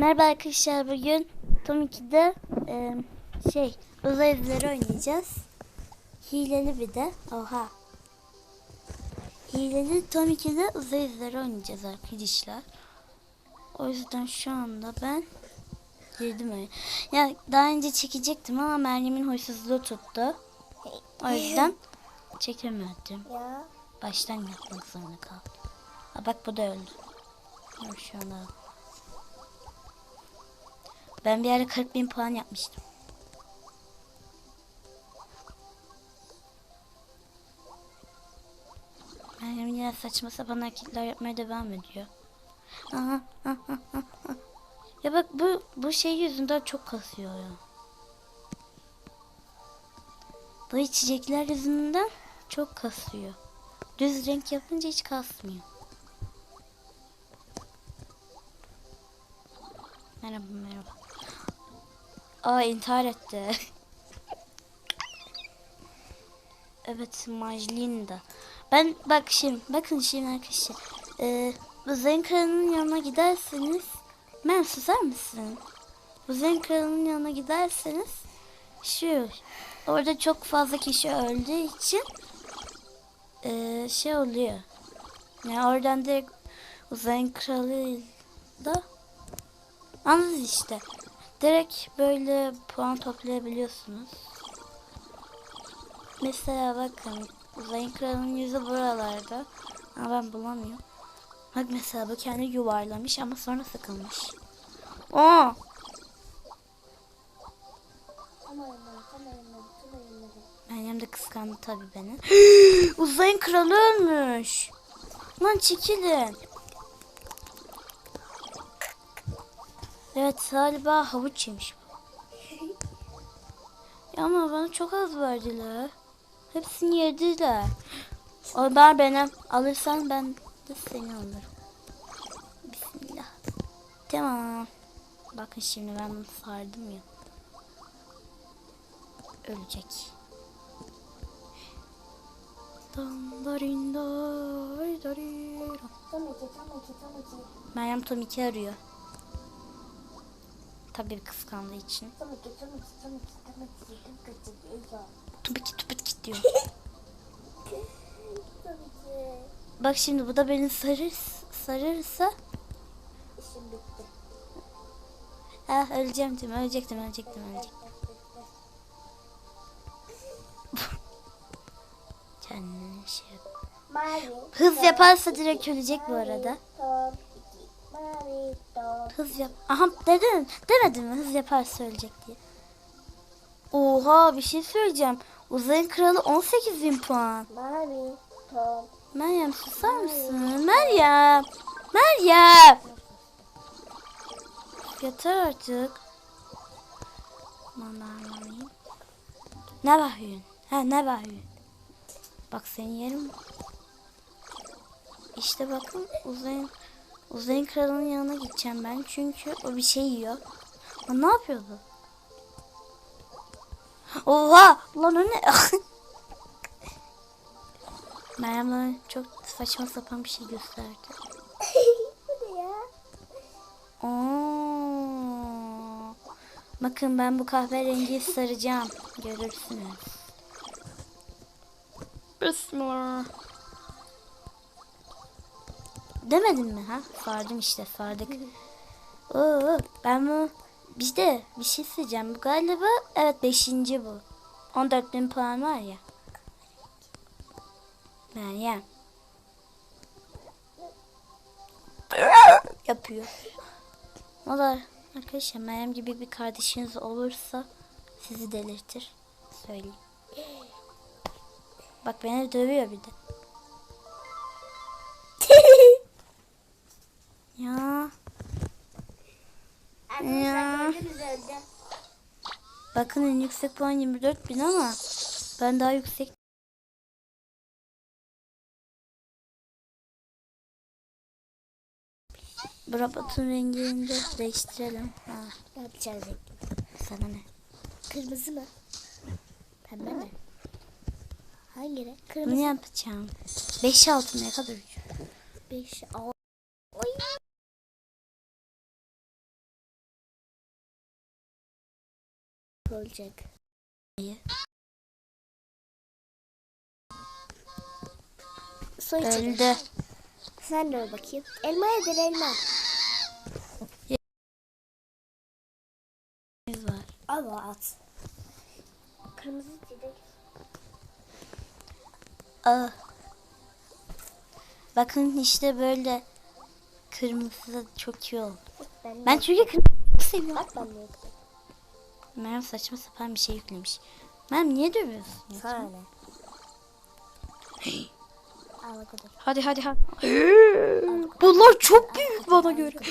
Merhaba arkadaşlar bugün Tom 2'de e, şey uzay evleri oynayacağız. Hileli bir de. Oha. Hileli Tom 2'de uzay evleri oynayacağız arkadaşlar. O yüzden şu anda ben girdim öyle. Ya daha önce çekecektim ama Meryem'in huysuzluğu tuttu. O yüzden çekemedim. Baştan yapmak zorunda kaldım. Ha, bak bu da öldü. Şu anda. Ben bir ara 40 bin puan yapmıştım. Meryem yine saçma sapan hareketler yapmaya devam ediyor. Ya bak bu bu şey yüzünden çok kasıyor ya. Bu içecekler yüzünden çok kasıyor. Düz renk yapınca hiç kasmıyor. Merhaba merhaba. Aa intihar etti. evet Majlinda. Ben bak şimdi bakın şimdi arkadaşlar. Ee, Uzayın kralının yanına giderseniz ben susar mısın? Uzayın kralının yanına giderseniz şu orada çok fazla kişi öldüğü için ee, şey oluyor. Yani oradan direkt uzayın kralıyla anladınız işte. Direkt böyle puan toplayabiliyorsunuz. Mesela bakın uzayın kralının yüzü buralarda. Ama ben bulamıyorum. Bak mesela bu kendi yuvarlamış ama sonra sıkılmış. Oo. Meryem de kıskandı tabii beni. Uzayın kralı ölmüş. Lan çekilin. Evet galiba havuç yemiş bu. Ya ama bana çok az verdiler. Hepsini yediler. O ben benim. Alırsan ben de seni alırım. Bismillah. Tamam. Bakın şimdi ben bunu sardım ya. Ölecek. Meryem Tom 2 arıyor. İki, tam iki, ya. Tom 2 tupit diyor. Bak şimdi bu da beni sarır, sarırsa İşim bitti. ha öleceğim mi? Ölecektim, ölecektim, ölecektim. Kendine şey yap. Hız yaparsa direkt ölecek bu arada. Tom. Hız yap. Aha dedin. Demedin mi? Hız yaparsa ölecek diye. Oha bir şey söyleyeceğim. Uzayın kralı 18 bin puan. Meryem susar mısın? Meryem. Meryem. Yeter artık. Ne bakıyorsun? Ha ne bakıyorsun? Bak seni yerim. İşte bakın uzayın uzayın kralının yanına gideceğim ben çünkü o bir şey yiyor. O ne yapıyordu? Oha! Lan o ne? Meryem bana çok saçma sapan bir şey gösterdi. Bu ne ya? Oo. Bakın ben bu kahverengiyi saracağım. Görürsünüz. Bismillah. Demedim mi ha? Sardım işte sardık. Oo, ben bu işte bir şey söyleyeceğim. Bu galiba evet beşinci bu. 14 bin puan var ya. Meryem. Yapıyor. O da arkadaşlar Meryem gibi bir kardeşiniz olursa sizi delirtir. Söyleyeyim. Bak beni dövüyor bir de. Ya. Bakın en yüksek puan 24 bin ama ben daha yüksek. Bu robotun rengini de değiştirelim. Ha, Ne yapacağız? sana ne? Kırmızı mı? Pembe mi? Hangi renk? Bunu Kırmızı. yapacağım. 5 altın ne kadar? 5, 6. Su içelim. Öldü. Sen de öl bakayım. Elma yedir elma. Var. Al at. Kırmızı çilek. Aa. Bakın işte böyle kırmızı çok iyi oldu. Ben, Ben çünkü kırmızı seviyorum. Bak ben de. Meryem saçma sapan bir şey yüklemiş. Meryem niye dövüyorsun? Sana ne? Hadi hadi hadi. Bunlar çok büyük bana göre.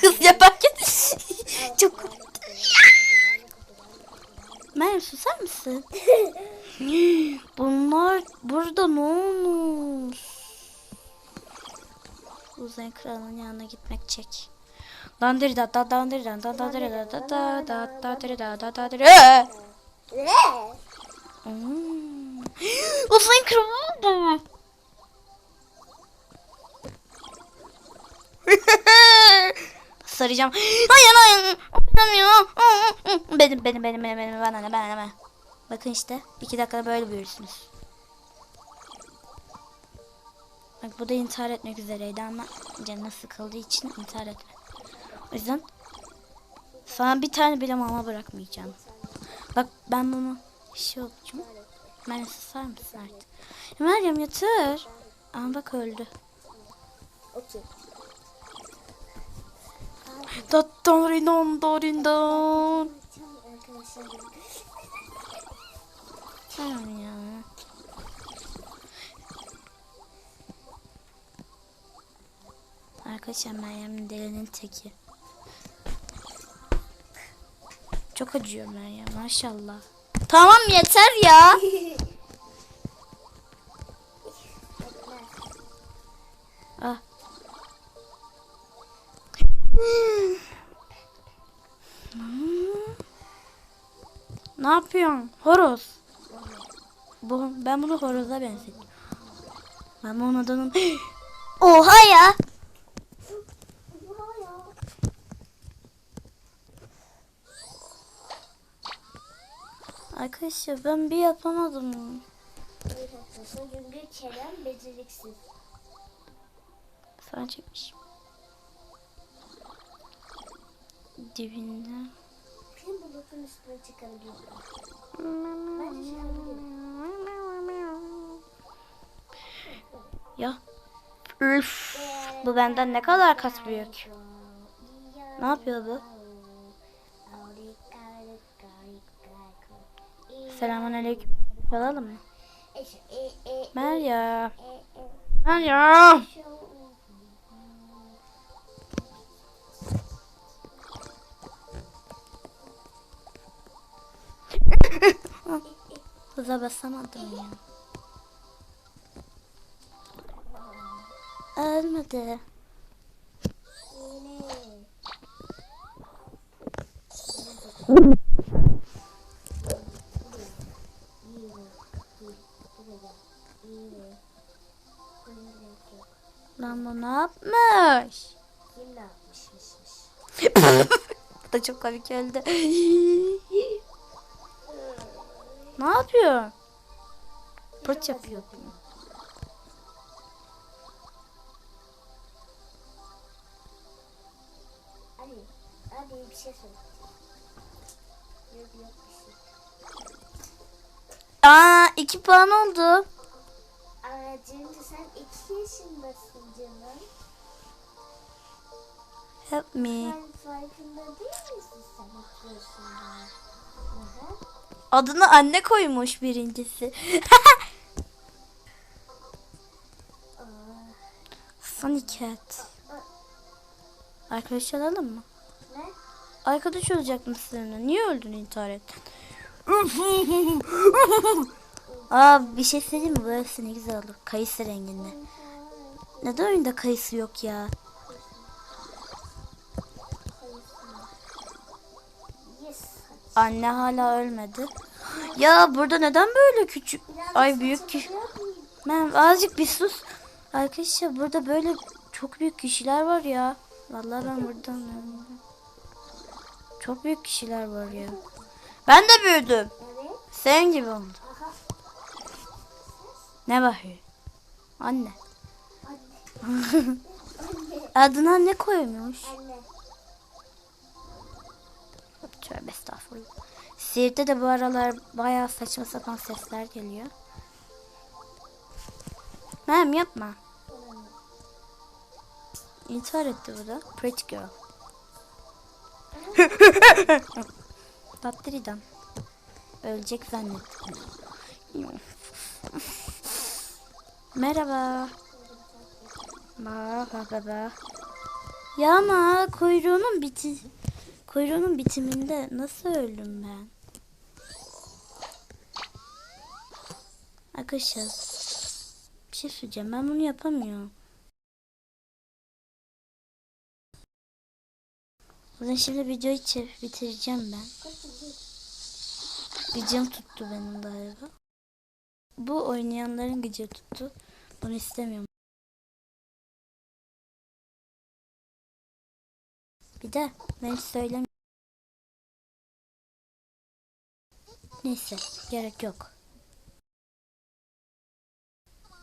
Kız yaparken çok komik. Meryem susar mısın? Bunlar burada ne olmuş? Uzay kralının yanına gitmek çek. Dandiri da da dandiri da da dandiri da da da da dandiri da da. Ee! Ne? Hmm. Uzay kralı. Saracağım. Hayır hayır. Oynamıyor. Benim benim benim benim benim bana ne bana ne. Bakın işte iki dakikada böyle büyürsünüz. Bak bu da intihar etmek üzereydi ama canı sıkıldığı için intihar etme. O yüzden sana bir tane bile mama bırakmayacağım. Bak ben bunu şey yapacağım. Meryem susar mısın artık? Ya Meryem yatır. Ama bak öldü. Okey. Dattarinon Tamam ya. Arkadaşlar Meryem'in delinin teki. Çok acıyor Meryem maşallah. Tamam yeter ya. ah. Hmm. Ne yapıyorsun? Horoz. Bu, ben bunu horoza benzettim. Ben bunun adının... Oha ya! Arkadaşlar ben bir yapamadım. Beceriksiz. Sana çekmişim. Dibinde. Kim bulutun üstüne çıkabiliyor. Ya. Üf. Bu benden ne kadar kat büyük. Ne yapıyor bu? Selamun aleyküm. Alalım mı? Meryem. Meryem. Hıza basamadım ya. Ölmedi. Bu ne yapmış? Kim ne yapmışmış? Bu da çok komik öldü. ne yapıyor? Pırt yapıyor. Bir şey söyle. Yok yok bir şey. Aa iki puan oldu. Çünkü sen iki yaşındasın canım. Help me. Sen farkında değil misin sen iki yaşında? Adını anne koymuş birincisi. Aa, Sunny Cat. Arkadaş alalım mı? ne? Arkadaş olacaktım seninle. Niye öldün intihar ettin? Aa bir şey söyleyeyim mi? Burası ne güzel olur. Kayısı renginde. Neden oyunda kayısı yok ya? Anne hala ölmedi. Ya burada neden böyle küçük? Ay büyük ki. Ben azıcık bir sus. Arkadaşlar burada böyle çok büyük kişiler var ya. Vallahi ben buradan Çok büyük kişiler var ya. Ben de büyüdüm. Senin gibi oldu. Ne? Anne. Anne. Anne. Adına ne koymuş? Anne. Tövbe estağfurullah. Siirt'te de bu aralar bayağı saçma sapan sesler geliyor. Mem yapma. İntihar etti bu da. Pretty girl. Tatlıydan. Ölecek zannettim. Merhaba. Merhaba. Ya ama kuyruğunun biti kuyruğunun bitiminde nasıl öldüm ben? Arkadaşlar bir şey söyleyeceğim. Ben bunu yapamıyorum. O zaman şimdi videoyu bitireceğim ben. Gıcım tuttu benim galiba. Bu oynayanların gıcı tuttu. Bunu istemiyorum. Bir de ben hiç söylemiyorum. Neyse gerek yok.